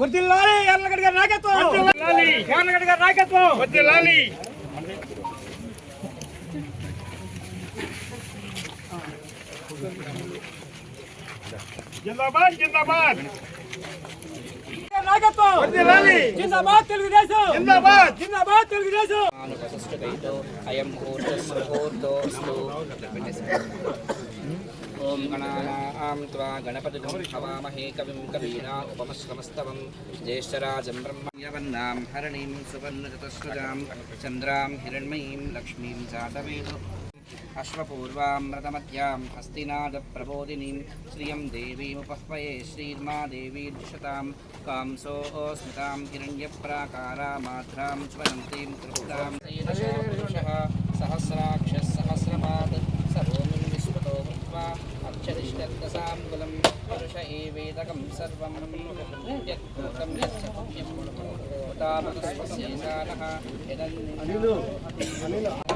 వర్దిల్లాలి యార్లగడ్డ గారి నాయకత్వం. వర్దిల్లాలి యార్లగడ్డ గారి నాయకత్వం. వర్దిల్లాలి జిందాబాద్ జిందాబాద్. నాయకత్వం జిందాబాద్ తెలుగుదేశం! జిందాబాద్! జిందాబాద్ తెలుగుదేశం! ఓం గణానాం త్వా గణపతిం హవామహే కవిం కవీనా ఉపమశ్రమస్తవం జ్యేష్ఠరాజం బ్రహ్మయవన్నాం హరణీం సువర్ణచతుశ్రుజాం చంద్రాం హిరణ్మయీం లక్ష్మీం జాతవేదు. అశ్వపూర్వామృతమధ్యాం హస్తినాదప్రబోధినీం శ్రియం దేవీముపహ్వయే శ్రీర్మా దేవీర్జిషతాం కాంసోస్మితాం హిరణ్యప్రాకారామాధ్రాం స్వయంతీం కృష్ణాం సహస్రాక్ష సహస్రపాత్ సరోమిం విశ్వతో భూత్వా అక్షరిష్టర్దశాంగులం పురుష ఏవేదకం సర్వం యత్కృతం యచ్చ పుణ్యం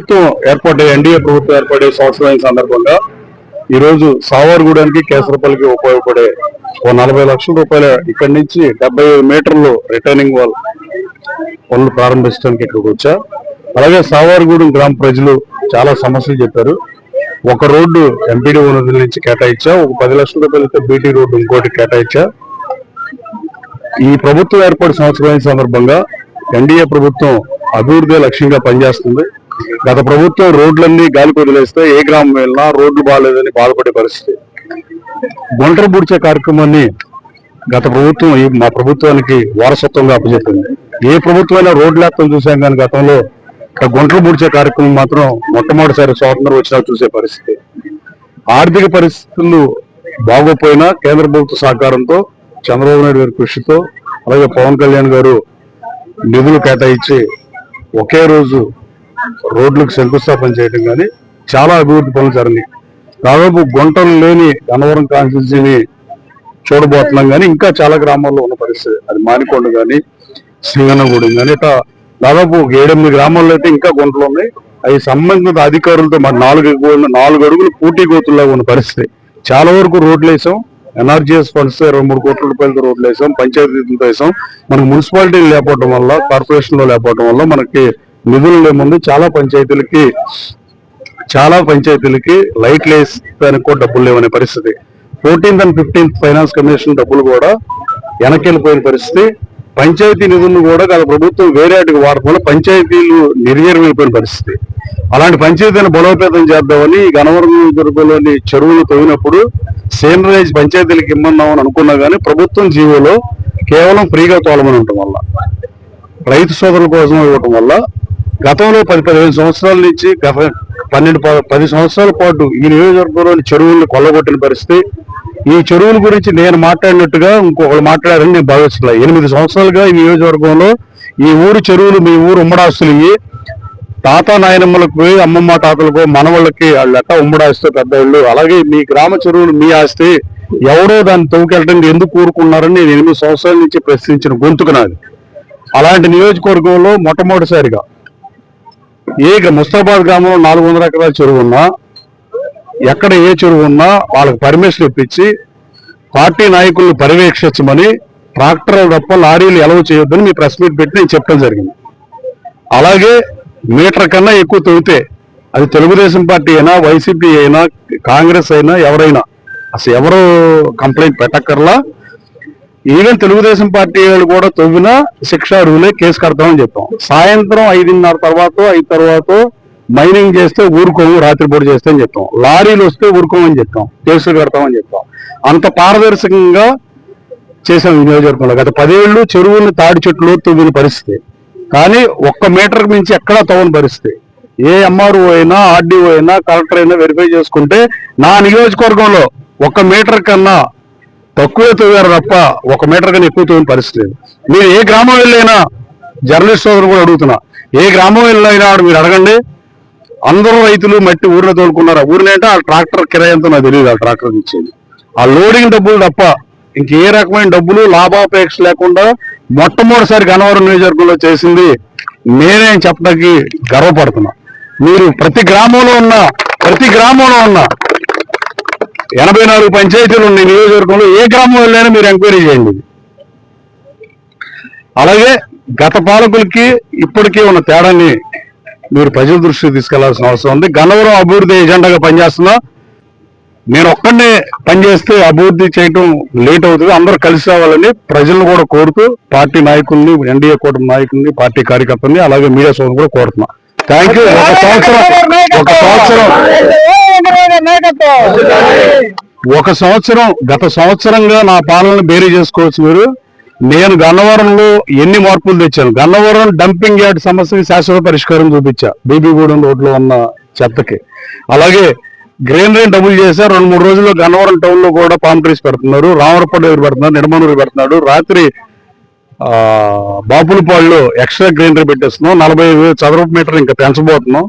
ప్రభుత్వం ఏర్పడే ఎన్డీఏ ప్రభుత్వం ఏర్పడే సంవత్సరం సందర్భంగా ఈరోజు రోజు సావర్గూడానికి కేసరపల్లికి ఉపయోగపడే ఓ నలభై లక్షల రూపాయల ఇక్కడి నుంచి డెబ్బై మీటర్లు రిటర్నింగ్ వాల్ పనులు ప్రారంభించడానికి ఇక్కడికి వచ్చా. అలాగే సావర్గూడెం గ్రామ ప్రజలు చాలా సమస్యలు చెప్పారు. ఒక రోడ్డు ఎంపీడీ ఉన్నది నుంచి కేటాయించా ఒక పది లక్షల రూపాయలతో బీటీ రోడ్డు ఇంకోటి కేటాయించా. ఈ ప్రభుత్వం ఏర్పాటు సంవత్సరం సందర్భంగా ఎన్డీఏ ప్రభుత్వం అభివృద్ధి లక్ష్యంగా పనిచేస్తుంది. గత ప్రభుత్వం రోడ్లన్నీ గాలికి వదిలేస్తే ఏ గ్రామం వెళ్ళినా రోడ్లు బాగాలేదని బాధపడే పరిస్థితి. గుంటర బుడిచే కార్యక్రమాన్ని గత ప్రభుత్వం మా ప్రభుత్వానికి వారసత్వంగా అప్పచెప్పింది. ఏ ప్రభుత్వమైనా రోడ్లు లేకపోతే చూసాం కానీ గతంలో గుంటలు పూడ్చే కార్యక్రమం మాత్రం మొట్టమొదటిసారి స్వాతంత్రం వచ్చినా చూసే పరిస్థితి. ఆర్థిక పరిస్థితులు బాగోపోయినా కేంద్ర ప్రభుత్వ సహకారంతో చంద్రబాబు నాయుడు గారి కృషితో అలాగే పవన్ కళ్యాణ్ గారు నిధులు కేటాయించి ఒకే రోజు రోడ్లకు శంకుస్థాపన చేయడం కానీ చాలా అభివృద్ధి పనులు జరిగినాయి. దాదాపు గుంటలు లేని గన్నవరం కాన్స్టిట్యూన్సీని చూడబోతున్నాం కానీ ఇంకా చాలా గ్రామాల్లో ఉన్న పరిస్థితి. అది మానికొండ కానీ సింగనగూడెం కానీ ఇట్లా దాదాపు ఏడెనిమిది గ్రామాల్లో అయితే ఇంకా గుంటలు ఉన్నాయి. అవి సంబంధిత అధికారులతో మరి నాలుగు నాలుగు అడుగులు పూటీ గోతుల్లాగా ఉన్న పరిస్థితి. చాలా వరకు రోడ్లు వేసాం. ఎన్ఆర్జీఎస్ ఫండ్స్ ఇరవై మూడు కోట్ల రూపాయలతో రోడ్లు వేసాం. పంచాయతీలతో వేసాం. మనకు మున్సిపాలిటీలు లేకపోవడం వల్ల కార్పొరేషన్లో లేకపోవడం వల్ల మనకి నిధులు లేముంది చాలా పంచాయతీలకి చాలా పంచాయతీలకి లైట్లు వేస్తానికి కూడా డబ్బులు లేవనే పరిస్థితి. Fourteenth and fifteenth finance commission డబ్బులు కూడా వెనకెళ్ళిపోయిన పరిస్థితి. పంచాయతీ నిధులను కూడా గత ప్రభుత్వం వేరే వాటికి వాడటం వల్ల పంచాయతీలు నిర్వీర్యమైపోయిన పరిస్థితి. అలాంటి పంచాయతీని బలోపేతం చేద్దామని ఈ గణవరం చెరువులు తవ్వినప్పుడు సేనరైజ్ పంచాయతీలకు ఇమ్మన్నామని అనుకున్నా కానీ ప్రభుత్వం జీవోలో కేవలం ఫ్రీగా తోలమని ఉండటం వల్ల రైతు సోదరుల కోసం ఇవ్వటం వల్ల గతంలో పది పదిహేను సంవత్సరాల నుంచి గత పన్నెండు పది సంవత్సరాల పాటు ఈ నియోజకవర్గంలోని చెరువులను కొల్లగొట్టిన పరిస్థితి. ఈ చెరువుల గురించి నేను మాట్లాడినట్టుగా ఇంకొకరు మాట్లాడారని నేను భావిస్తున్నా. ఎనిమిది సంవత్సరాలుగా ఈ నియోజకవర్గంలో ఈ ఊరు చెరువులు మీ ఊరు ఉమ్మడాస్తులు ఇవి తాత నాయనమ్మలకు అమ్మమ్మ తాతలకు మనవాళ్ళకి వాళ్ళట ఉమ్మడాస్తే పెద్ద ఇళ్ళు. అలాగే మీ గ్రామ చెరువులు మీ ఆస్తి ఎవరో దాన్ని తవ్వుకెళ్ళడానికి ఎందుకు కూరుకున్నారని నేను ఎనిమిది సంవత్సరాల నుంచి ప్రశ్నించిన గొంతుకు నాది. అలాంటి నియోజకవర్గంలో మొట్టమొదటిసారిగా ఏ ముస్తాబాద్ గ్రామంలో నాలుగు వందల ఎకరాల చెరువు ఉన్నా ఎక్కడ ఏ చెరువు ఉన్నా వాళ్ళకి పర్మిషన్ ఇప్పించి పార్టీ నాయకులను పర్యవేక్షించమని ట్రాక్టర్ తప్ప లారీలు ఎలవ చేయొద్దని మీ ప్రెస్ మీట్ పెట్టి నేను చెప్పడం జరిగింది. అలాగే మీటర్ కన్నా ఎక్కువ తవ్వితే అది తెలుగుదేశం పార్టీ అయినా వైసీపీ అయినా కాంగ్రెస్ అయినా ఎవరైనా అసలు ఎవరు కంప్లైంట్ పెట్టక్కర్లా? ఈవెన్ తెలుగుదేశం పార్టీ వాళ్ళు కూడా తవ్వినా శిక్ష అర్హులే కేసు కడతామని చెప్పాం. సాయంత్రం ఐదున్నర తర్వాత ఐదు తర్వాత మైనింగ్ చేస్తే ఊరుకోము రాత్రిపూట చేస్తే అని చెప్తాం లారీలు వస్తే ఊరుకోమని చెప్తాం కేసులు కడతామని చెప్తాం అంత పారదర్శకంగా చేసాం ఈ నియోజకవర్గంలో. గత పదేళ్ళు చెరువుల్ని తాడి చెట్లు తవ్విన పరిస్థితి. కానీ ఒక్క మీటర్ మించి ఎక్కడా తవ్వని పరిస్థితి. ఏ ఎంఆర్ఓ అయినా ఆర్డీఓ అయినా కలెక్టర్ అయినా వెరిఫై చేసుకుంటే నా నియోజకవర్గంలో ఒక్క మీటర్ కన్నా తక్కువ తవ్వారు తప్ప ఒక మీటర్ కన్నా ఎక్కువ తవ్విన పరిస్థితి లేదు. మీరు ఏ గ్రామం వెళ్ళైనా జర్నలిస్ట్ సోదరు కూడా అడుగుతున్నా ఏ గ్రామం వెళ్ళైనా మీరు అడగండి. అందరూ రైతులు మట్టి ఊరిలో తోలుకున్నారు? ఊరిలో అంటే ఆ ట్రాక్టర్ కిరాయంతో నాకు తెలియదు ఆ ట్రాక్టర్ ఇచ్చేది. ఆ లోడింగ్ డబ్బులు తప్ప ఇంకే రకమైన డబ్బులు లాభాపేక్ష లేకుండా మొట్టమొదటిసారి గన్నవరం నియోజకవర్గంలో చేసింది నేనే చెప్పడానికి గర్వపడుతున్నా. మీరు ప్రతి గ్రామంలో ఉన్న ప్రతి గ్రామంలో ఉన్న ఎనభై నాలుగు పంచాయతీలు ఉన్న నియోజకవర్గంలో ఏ గ్రామం వెళ్ళైనా మీరు ఎంక్వైరీ చేయండి. అలాగే గత పాలకులకి ఇప్పటికీ ఉన్న తేడాన్ని మీరు ప్రజల దృష్టికి తీసుకెళ్ళాల్సిన అవసరం ఉంది. గన్నవరం అభివృద్ధి ఎజెండాగా పనిచేస్తున్నా నేను ఒక్కడనే పనిచేస్తే అభివృద్ధి చేయటం లేట్ అవుతుంది. అందరూ కలిసి రావాలని ప్రజలను కూడా కోరుతూ పార్టీ నాయకుల్ని ఎన్డీఏ కూటమి నాయకుల్ని పార్టీ కార్యకర్తల్ని అలాగే మీడియా సోదరులు కూడా కోరుతున్నా. థ్యాంక్ యూ ఒక సంవత్సరం ఒక సంవత్సరం. ఒక సంవత్సరం గత సంవత్సరంగా నా పాలన బేరీ చేసుకోవచ్చు మీరు. నేను గన్నవరంలో ఎన్ని మార్పులు తెచ్చాను? గన్నవరం డంపింగ్ యార్డ్ సమస్యకి శాశ్వత పరిష్కారం చూపించా. బీబీగూడెం రోడ్లో ఉన్న చెత్తకి. అలాగే గ్రీనరీ డబుల్ చేశారు రెండు మూడు రోజుల్లో గన్నవరం టౌన్లో కూడా పామ్ ట్రీస్ పెడుతున్నారు. దగ్గర పెడుతున్నారు. నిడమనూరు పెడుతున్నాడు. రాత్రి ఆ బాపులపాడులో ఎక్స్ట్రా గ్రీనరీ పెట్టేస్తున్నాం. నలభై చదరపు మీటర్ ఇంకా పెంచబోతున్నాం.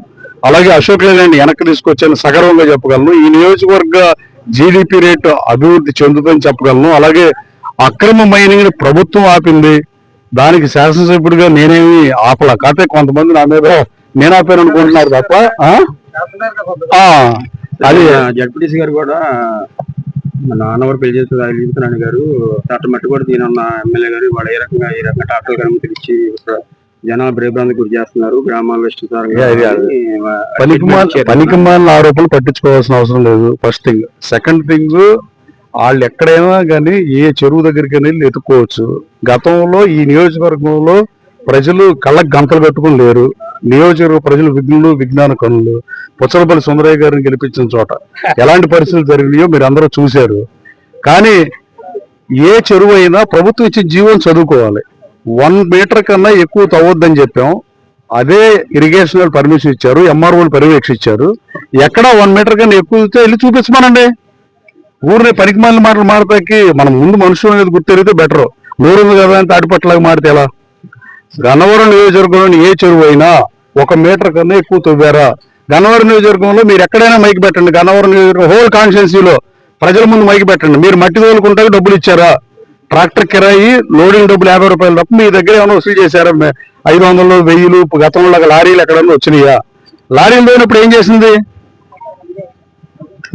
అలాగే అశోక్ లేలాండ్ వెనక్కి తీసుకొచ్చాను సగర్వంగా చెప్పగలను. ఈ నియోజకవర్గ జీడిపి రేటు అభివృద్ధి చెందుతుందని చెప్పగలను. అలాగే అక్రమ మైనింగ్ని ప్రభుత్వం ఆపింది. దానికి శాసనసభ్యుడిగా నేనేమి ఆపలా? కాకపోతే కొంతమంది నా మీద నేను ఆపాను అనుకుంటున్నారు తప్ప అది జడ్పీటీసీ గారు కూడా మన నాన్నవారు పెళ్ళి చేసిన అడిగితున్నాను గారు. డాక్టర్ మట్టి కూడా దీని ఉన్న ఎమ్మెల్యే గారు. వాళ్ళు ఏ రకంగా ఈ రకంగా డాక్టర్ గారు తెలిసి జనాలు భయభ్రాంతి గురి చేస్తున్నారు. గ్రామాల్లో ఇష్టం యా, యా. పనికి పనికి మాలిన ఆరోపణలు పట్టించుకోవాల్సిన అవసరం లేదు. ఫస్ట్ థింగ్ సెకండ్ థింగ్ వాళ్ళు ఎక్కడైనా కానీ ఏ చెరువు దగ్గరికి వెళ్ళి ఎత్తుకోవచ్చు గతంలో ఈ నియోజకవర్గంలో ప్రజలు కళ్ళకు గంతలు పెట్టుకుని లేరు. నియోజకవర్గ ప్రజలు విఘ్నులు విజ్ఞాన కనులు. పుచ్చలపల్లి సుందరయ్య గారిని గెలిపించిన చోట ఎలాంటి పరిస్థితులు జరిగినాయో మీరు అందరూ చూశారు. కానీ ఏ చెరువు అయినా ప్రభుత్వం ఇచ్చే జీవం చదువుకోవాలి. వన్ మీటర్ కన్నా ఎక్కువ తవ్వద్దని చెప్పాం. అదే ఇరిగేషన్ వాళ్ళు పర్మిషన్ ఇచ్చారు ఎంఆర్ఓలు పర్యవేక్షించారు. ఎక్కడ వన్ మీటర్ కన్నా ఎక్కువ ఇస్తే వెళ్ళి చూపించమనండి. ఊరిని పనికి మాటలు మాడతాకి మనం ముందు మనుషులు అనేది గుర్తెరిగితే బెటర్. నూరుంది కదా అని తాటిపట్లాగా మారితే ఎలా? గన్నవరం నియోజకవర్గంలోని ఏ చెరువు అయినా ఒక మీటర్ కన్నా ఎక్కువ తవ్వారా? గన్నవరం నియోజకవర్గంలో మీరు ఎక్కడైనా మైకి పెట్టండి. గన్నవరం నియోజకవర్గం హోల్ కాన్స్టిట్యున్సీలో ప్రజల ముందు మైకి పెట్టండి. మీరు మట్టి తోలుకుంటే డబ్బులు ఇచ్చారా? ట్రాక్టర్ కిరాయి లోడింగ్ డబ్బులు యాభై రూపాయలు తప్ప మీ దగ్గర ఏమైనా వసూలు చేశారా? ఐదు వందలు వెయ్యిలు గతంలో లారీలు ఎక్కడన్నా వచ్చినాయా? లారీలు పోయినప్పుడు ఏం చేసింది?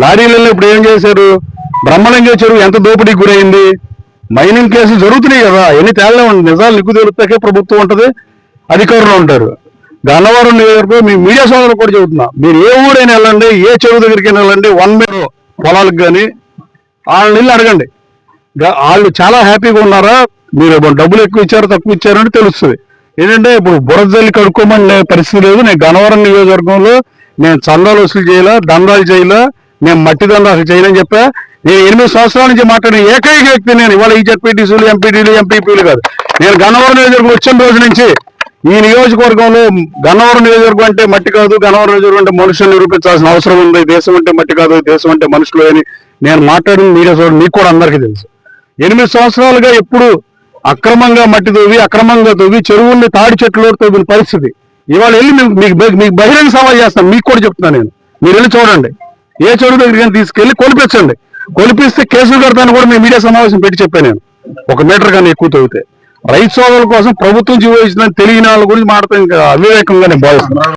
లారీలలో ఇప్పుడు ఏం చేశారు? బ్రహ్మలింగ చెరువు ఎంత దోపిడీకి గురైంది? మైనింగ్ కేసులు జరుగుతున్నాయి కదా. ఎన్ని తేడా ఉంది నిజాలు నిగ్గు తెలుస్తాకే ప్రభుత్వం ఉంటుంది అధికారులు ఉంటారు. గన్నవరం నియోజకవర్గం మీ మీడియా సోదరులు కూడా చెబుతున్నా. మీరు ఏ ఊరైనా వెళ్ళండి ఏ చెరువు దగ్గరికి వెళ్ళండి వన్ మీరు పొలాలకు కానీ వాళ్ళని వెళ్ళి అడగండి. వాళ్ళు చాలా హ్యాపీగా ఉన్నారా? మీరు డబ్బులు ఎక్కువ ఇచ్చారో తక్కువ ఇచ్చారు అని తెలుస్తుంది. ఏంటంటే ఇప్పుడు బురదల్లి కడుక్కోమని పరిస్థితి లేదు. నేను గన్నవరం నియోజకవర్గంలో నేను చందాలు వసూలు చేయాలా దండాలు చేయాలా నేను మట్టి దండాలు చేయనని చెప్పా. నేను ఎనిమిది సంవత్సరాల నుంచి మాట్లాడిన ఏకైక వ్యక్తి నేను ఇవాళ ఈ జడ్పీటీసీలు ఎంపీటీలు ఎంపీపీలు కాదు. నేను గన్నవరం నియోజకవర్గం వచ్చిన రోజు నుంచి ఈ నియోజకవర్గంలో గన్నవరం నియోజకవర్గం అంటే మట్టి కాదు గన్నవరం నియోజకవర్గం అంటే మనుషులు నిరూపించాల్సిన అవసరం ఉంది. దేశం అంటే మట్టి కాదు దేశం అంటే మనుషులు అని నేను మాట్లాడిన మీడియా సోదరులు మీకు కూడా అందరికీ తెలుసు. ఎనిమిది సంవత్సరాలుగా ఎప్పుడు అక్రమంగా మట్టి తవ్వి అక్రమంగా తవ్వి చెరువుల్ని తాడి చెట్లు తవ్విన పరిస్థితి. ఇవాళ వెళ్ళి మీకు మీకు మీకు బహిరంగ సవాల్ చేస్తాను మీకు కూడా చెప్తున్నాను నేను. మీరు వెళ్ళి చూడండి. ఏ చెరువు దగ్గరికి తీసుకెళ్ళి కొలిపించండి కొలిపిస్తే కేసులు కడతాను కూడా మేము మీడియా సమావేశం పెట్టి చెప్పాను నేను. ఒక మీటర్ కన్నా ఎక్కువ తగ్గితే రైతు సోదరుల కోసం ప్రభుత్వం జీవో ఇచ్చిందని తెలియని వాళ్ళ గురించి మాట్లాడతాం అవివేకంగా నేను భావిస్తున్నాను.